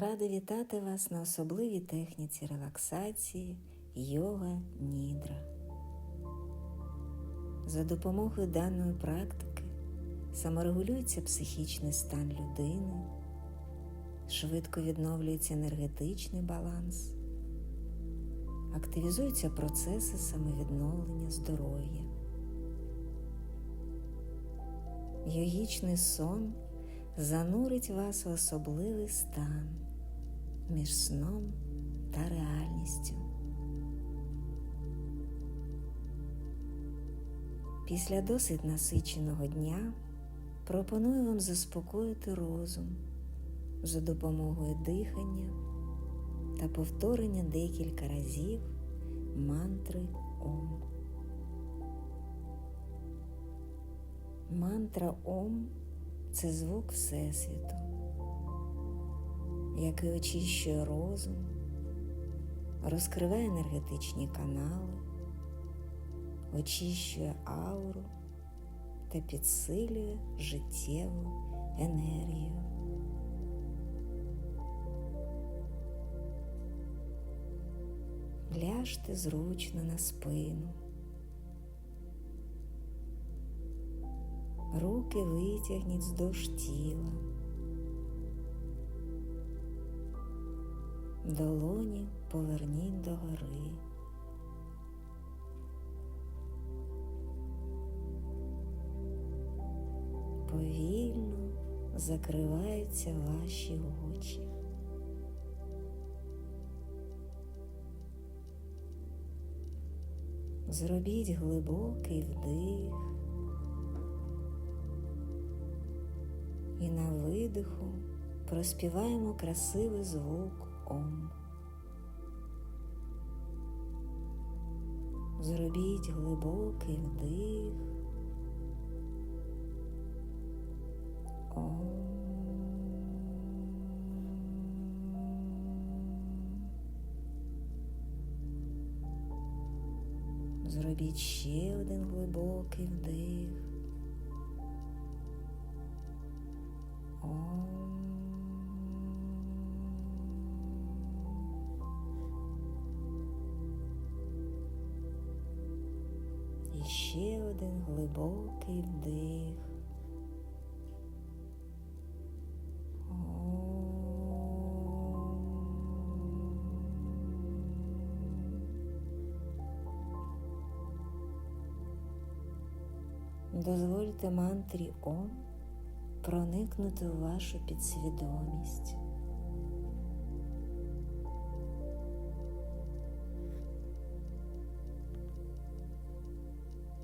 Рада вітати вас на особливій техніці релаксації йога нідра. За допомогою даної практики саморегулюється психічний стан людини, швидко відновлюється енергетичний баланс, активізуються процеси самовідновлення здоров'я. Йогічний сон занурить вас в особливий стан між сном та реальністю. Після досить насиченого дня пропоную вам заспокоїти розум за допомогою дихання та повторення декілька разів мантри Ом. Мантра Ом це звук Всесвіту, який очищує розум, розкриває енергетичні канали, очищує ауру та підсилює життєву енергію. Ляжте зручно на спину. Руки витягніть вздовж тіла, долоні поверніть догори. Повільно закриваються ваші очі. Зробіть глибокий вдих. Видиху проспіваємо красивий звук Ом. Зробіть глибокий вдих. Ом. Зробіть ще один глибокий вдих. І ще один глибокий вдих. Дозвольте мантрі Ом проникнути у вашу підсвідомість.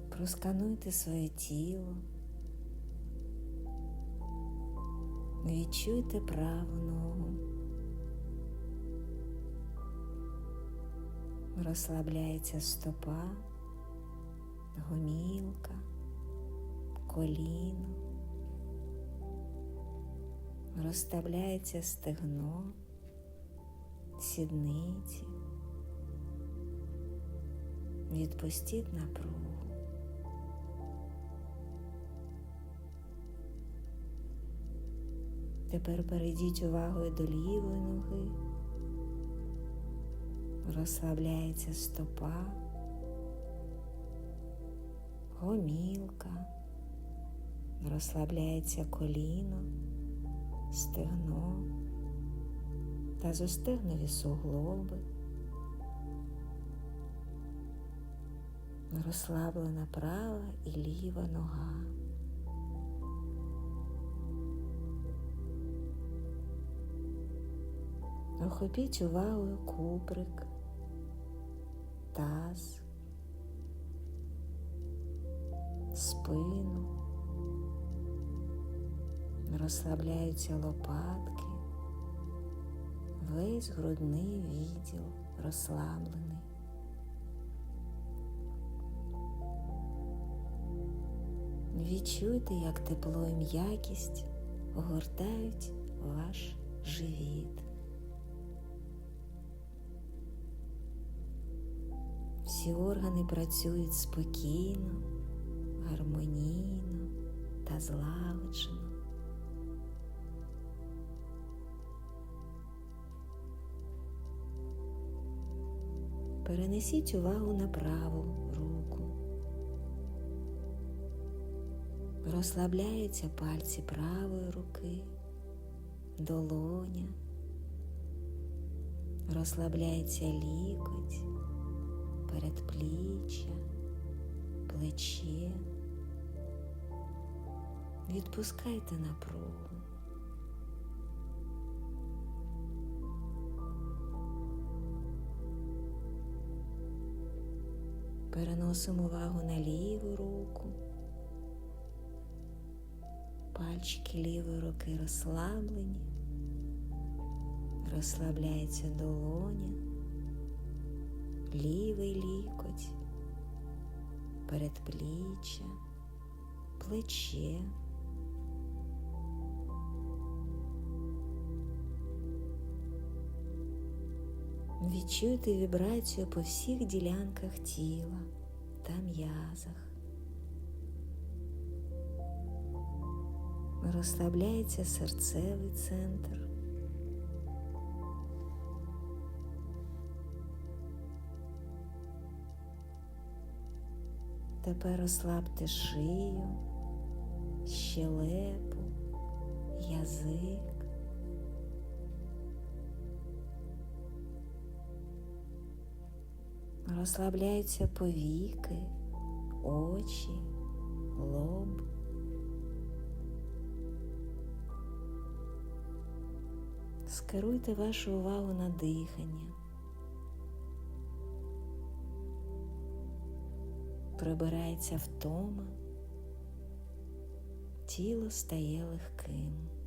Проскануйте своє тіло, відчуйте праву ногу, розслабляється стопа, гомілка, коліно, розставляється стегно, сідниці. Відпустіть напругу. Тепер перейдіть увагою до лівої ноги, розслабляється стопа, гомілка, розслабляється коліно, стегно та зостегнові суглоби. Розслаблена права і ліва нога. Охопіть увагою куприк, таз, спину, розслабляються лопатки, весь грудний відділ розслаблений. Відчуйте, як тепло і м'якість огортають ваш живіт. Всі органи працюють спокійно, гармонійно та. злагоджено. Перенесіть увагу на праву руку. Розслабляються пальці правої руки, долоня, розслабляється лікоть, передпліччя, плече. Відпускайте напругу. Переносимо увагу на ліву руку. Пальчики лівої руки розслаблені, розслабляється долоня, лівий лікоть, передпліччя, плече. Відчуйте вібрацію по всіх ділянках тіла та м'язах. Розслабляється серцевий центр. Тепер розслабте шию, щелепу, язик. Розслабляються повіки, очі, лоб. Скеруйте вашу увагу на дихання. Прибирається втома, тіло стає легким.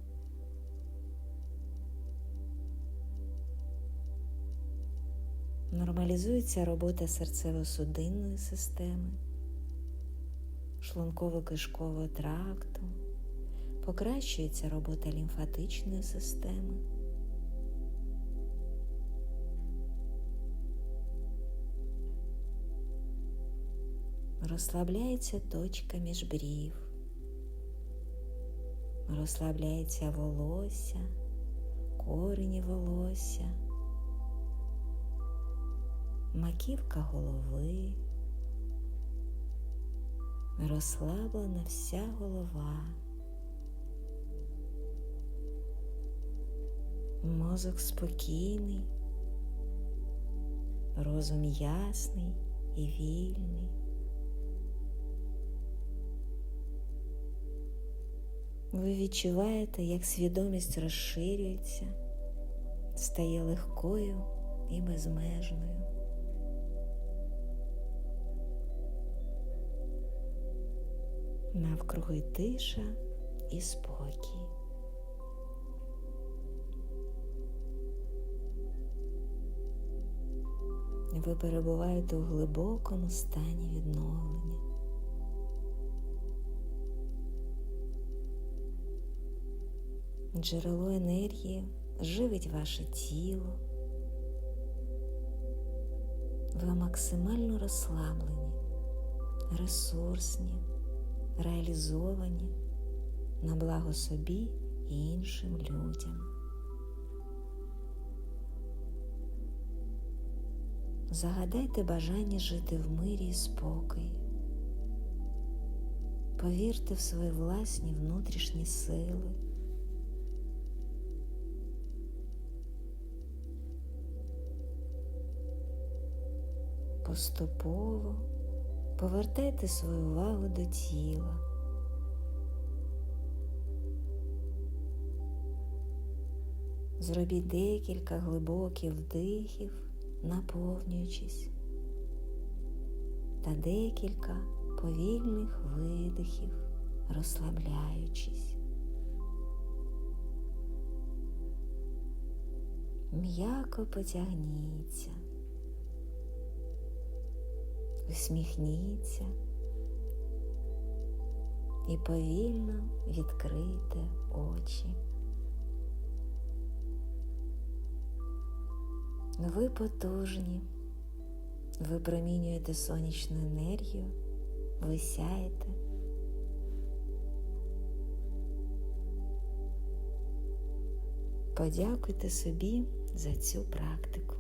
Нормалізується робота серцево-судинної системи, шлунково-кишкового тракту, покращується робота лімфатичної системи. Розслабляється точка між брів, розслабляється волосся, корені волосся маківка голови, розслаблена вся голова, мозок спокійний, розум ясний і вільний. Ви відчуваєте, як свідомість розширюється, стає легкою і безмежною. Навкруги тиша і спокій. Ви перебуваєте у глибокому стані відновлення. Джерело енергії живить ваше тіло. Ви максимально розслаблені, ресурсні реалізовані на благо собі і іншим людям. Загадайте бажання жити в мирі і спокої. Повірте в свої власні внутрішні сили. Поступово Повертайте свою увагу до тіла. Зробіть декілька глибоких вдихів, наповнюючись, та декілька повільних видихів, розслабляючись. М'яко потягніться усміхніться і повільно відкрийте очі. Ви потужні, ви промінюєте сонячну енергію, ви сяєте. Подякуйте собі за цю практику.